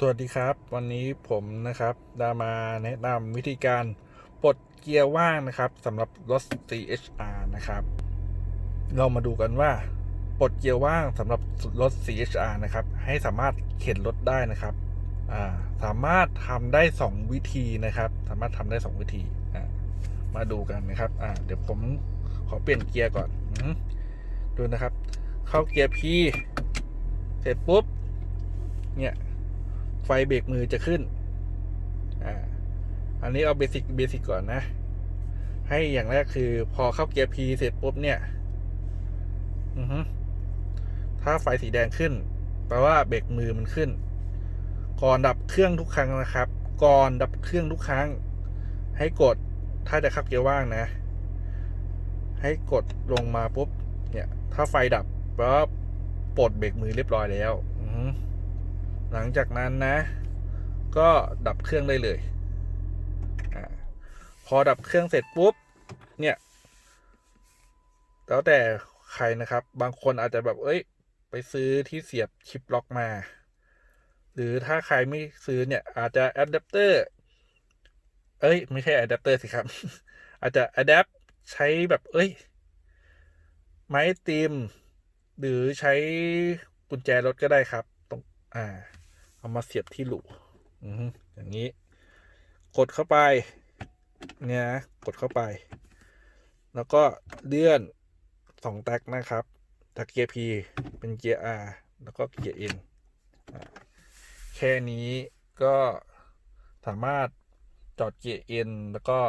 สวัสดีครับ วันนี้ผมนะครับได้มาแนะนำวิธีการปลดเกียร์ว่างนะครับสำหรับรถ CHR นะครับ เรามาดูกันว่าปลดเกียร์ว่างสำหรับรถ CHR นะครับ ให้สามารถเข็นรถได้นะครับาสามารถทำได้ 2 วิธีนะครับ สามารถทำได้ 2 วิธีมาดูกันนะครับเดี๋ยวผมขอเปลี่ยนเกียร์ก่อนอดูนะครับ เข้าเกียร์ P เสร็จปุ๊บเนี่ย ไฟเบรกมือจะขึ้น อ่า อันนี้เอาเบสิกเบสิกก่อนนะ ให้อย่างแรกคือ พอเข้าเกียร์ P เสร็จปุ๊บเนี่ย อือฮึถ้าไฟสีแดงขึ้น แปลว่าเบรกมือมันขึ้น ก่อนดับเครื่องทุกครั้งนะครับ ก่อนดับเครื่องทุกครั้ง ให้กด ถ้าจะเข้าเกียร์ว่างนะ ให้กดลงมาปุ๊บ เนี่ย ถ้าไฟดับแปลว่าปลดเบรกมือเรียบร้อยแล้ว อือฮึ หลังจากนั้นนะ ก็ดับเครื่องได้เลยอพอดับเครื่องเสร็จปุ๊บ เนี่ย แล้วแต่ใครนะครับ บางคนอาจจะแบบ เอ้ย ไปซื้อที่เสียบชิปล็อกมา หรือถ้าใครไม่ซื้อเนี่ย อาจจะอะแดปเตอร์ เอ้ย ไม่ใช่อะแดปเตอร์สิครับ อาจจะอะแดปใช้แบบเอ้ย ไม้ติม หรือใช้กุญแจรถก็ได้ครับ ตรง อ่า เอามาเสียบที่หลูอือย่างนี้ กดเข้าไป เนี่ยนะกดเข้าไป แล้วก็เลื่อนสองแท็กนะครับจากเกียร์ P เป็นเกียร์ R แล้วก็เกียร์ N แค่นี้ก็สามารถจอดเกียร์ N แล้วก็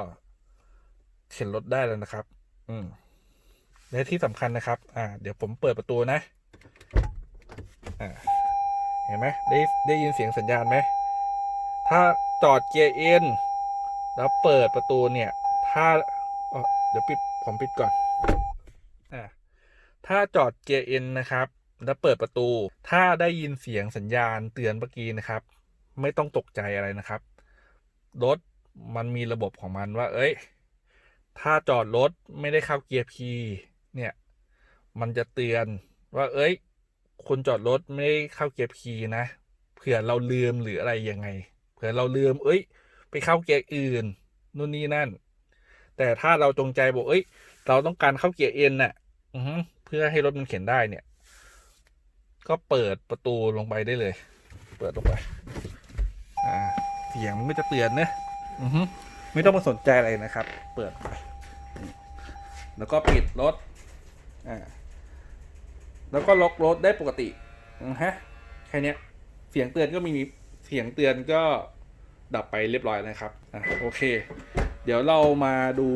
เข็นรถได้แล้วนะครับ อืมและที่สำคัญนะครับ อ่า เดี๋ยวผมเปิดประตูนะ อ่า เห็นไหมได้ได้ยินเสียงสัญญาณไหม ถ้าจอดเกียร์เอ็นแล้วเปิดประตูเนี่ย ถ้าเดี๋ยวปิดผมปิดก่อนอ่าถ้าจอดเกียร์เอ็นนะครับ แล้วเปิดประตู ถ้าได้ยินเสียงสัญญาณเตือนเมื่อกี้นะครับ ไม่ต้องตกใจอะไรนะครับรถมันมีระบบของมันว่า เอ้ย ถ้าจอดรถไม่ได้เข้าเกียร์ P เนี่ย มันจะเตือนว่า เอ้ย คุณจอดรถไม่ได้เข้าเกียร์ P นะเผื่อเราลืมหรืออะไรยังไง เผื่อเราลืม เอ้ย ไปเข้าเกียร์อื่นนู่นนี่นั่น แต่ถ้าเราจงใจบอกเอ้ย เราต้องการเข้าเกียร์ N น่ะเพื่อให้รถมันเข็นได้เนี่ย ก็เปิดประตูลงไปได้เลย เปิดลงไป อ่า เสียงมันก็จะเตือนนะอือฮึไม่ต้องมาสนใจอะไรนะครับ เปิดไป แล้วก็ปิดรถ อ่า แล้วก็ล็อกรถได้ปกตินะฮะแค่เนี้ยเสียงเตือนก็มีเสียงเตือนก็ดับไปเรียบร้อยนะครับอะโอเค เดี๋ยวเรามาดู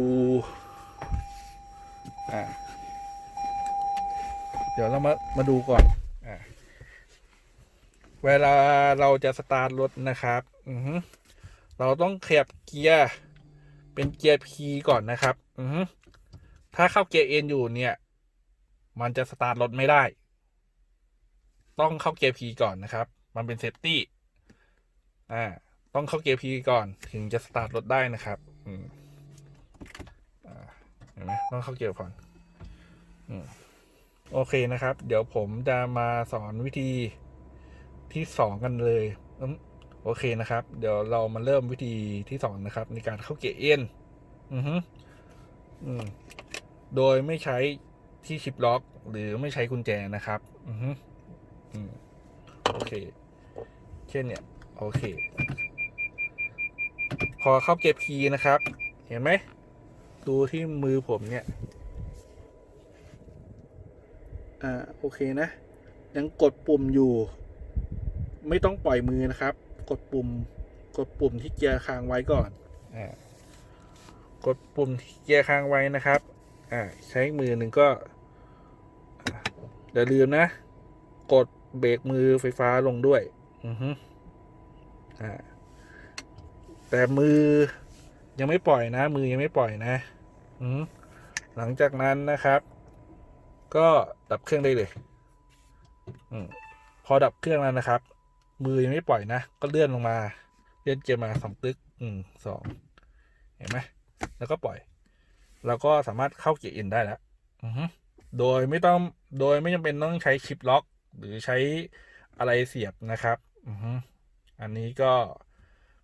อ่าเดี๋ยวเรามามาดูก่อนอ่าเวลาเราจะสตาร์ทรถนะครับอือเราต้องขยับเกียร์เป็นเกียร์ P ก่อนนะครับ อือถ้าเข้าเกียร์ N อยู่เนี่ย มันจะสตาร์ทรถไม่ได้ ต้องเข้าเกียร์ P ก่อนนะครับ มันเป็นเซฟตี้อ่าต้องเข้าเกียร์ P ก่อนถึงจะสตาร์ทรถได้นะครับอืมอ่าเห็นไหมต้องเข้าเกียร์ก่อนอืมโอเคนะครับ เดี๋ยวผมจะมาสอนวิธีที่สองกันเลยอืมโอเคนะครับ เดี๋ยวเรามาเริ่มวิธีที่สองนะครับ ในการเข้าเกียร์ N อือฮึอืมโดยไม่ใช้ ที่ชิปล็อก หรือไม่ใช้กุญแจนะครับ อือฮึอืมโอเค เช่นเนี่ย โอเค พอเข้าเก็บคีย์นะครับ เห็นไหม ดูที่มือผมเนี่ย อ่า โอเคนะ ยังกดปุ่มอยู่ ไม่ต้องปล่อยมือนะครับ กดปุ่ม กดปุ่มที่เกียร์ค้างไว้ก่อน อ่ากดปุ่มเกียร์ค้างไว้นะครับ อ่า ใช้มือหนึ่งก็ อย่าลืมนะ กดเบรกมือไฟฟ้าลงด้วย อือฮึอ่าแต่มือยังไม่ปล่อยนะ มือยังไม่ปล่อยนะอือหลังจากนั้นนะครับ ก็ดับเครื่องได้เลยอืมพอดับเครื่องแล้วนะครับ มือยังไม่ปล่อยนะ ก็เลื่อนลงมา เลื่อนเกียร์มาสองตึกอืมสองเห็นไหมแล้วก็ปล่อยเราก็สามารถเข้าเกียร์อินได้แล้วอือฮึ โดยไม่ต้องโดยไม่จำเป็นต้องใช้ชิปล็อก หรือใช้อะไรเสียบนะครับอันนี้ก็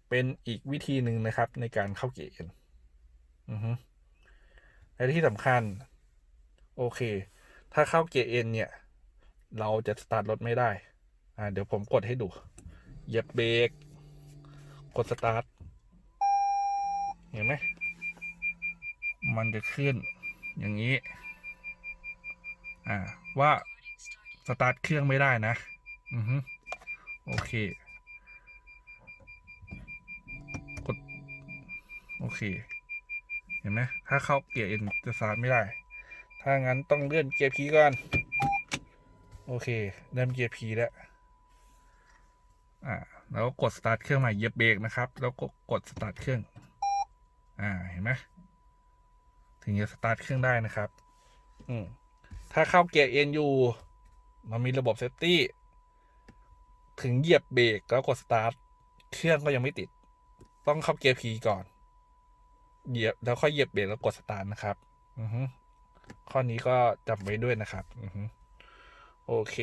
เป็นอีกวิธีหนึ่งนะครับ ในการเข้าเกียร์เอ็นอือฮึและที่สำคัญ โอเค ถ้าเข้าเกียร์เอ็นเนี่ย เราจะสตาร์ทรถไม่ได้ อ่า เดี๋ยวผมกดให้ดู เหยียบเบรก กดสตาร์ท เห็นไหม มันจะขึ้นอย่างนี้ อ่า ว่าสตาร์ทเครื่องไม่ได้นะ อือฮึโอเค กด โอเค เห็นไหม ถ้าเข้าเกียร์เอ็นจะสตาร์ทไม่ได้ ถ้างั้นต้องเลื่อนเกียร์พีก่อน โอเค เริ่มเกียร์พีแล้ว อ่า แล้วก็กดสตาร์ทเครื่องใหม่เหยียบเบรกนะครับ แล้วก็กดสตาร์ทเครื่อง อ่า เห็นไหม ถึงจะสตาร์ทเครื่องได้นะครับ อืม ถ้าเข้าเกียร์เอ็นอยู่มันมีระบบเซฟตี้ ถึงเหยียบเบรกแล้วกดสตาร์ทเครื่องก็ยังไม่ติด ต้องเข้าเกียร์พีก่อน เหยียบแล้วค่อยเหยียบเบรกแล้วกดสตาร์ทนะครับ อือข้อนี้ก็จำไว้ด้วยนะครับ อือโอเค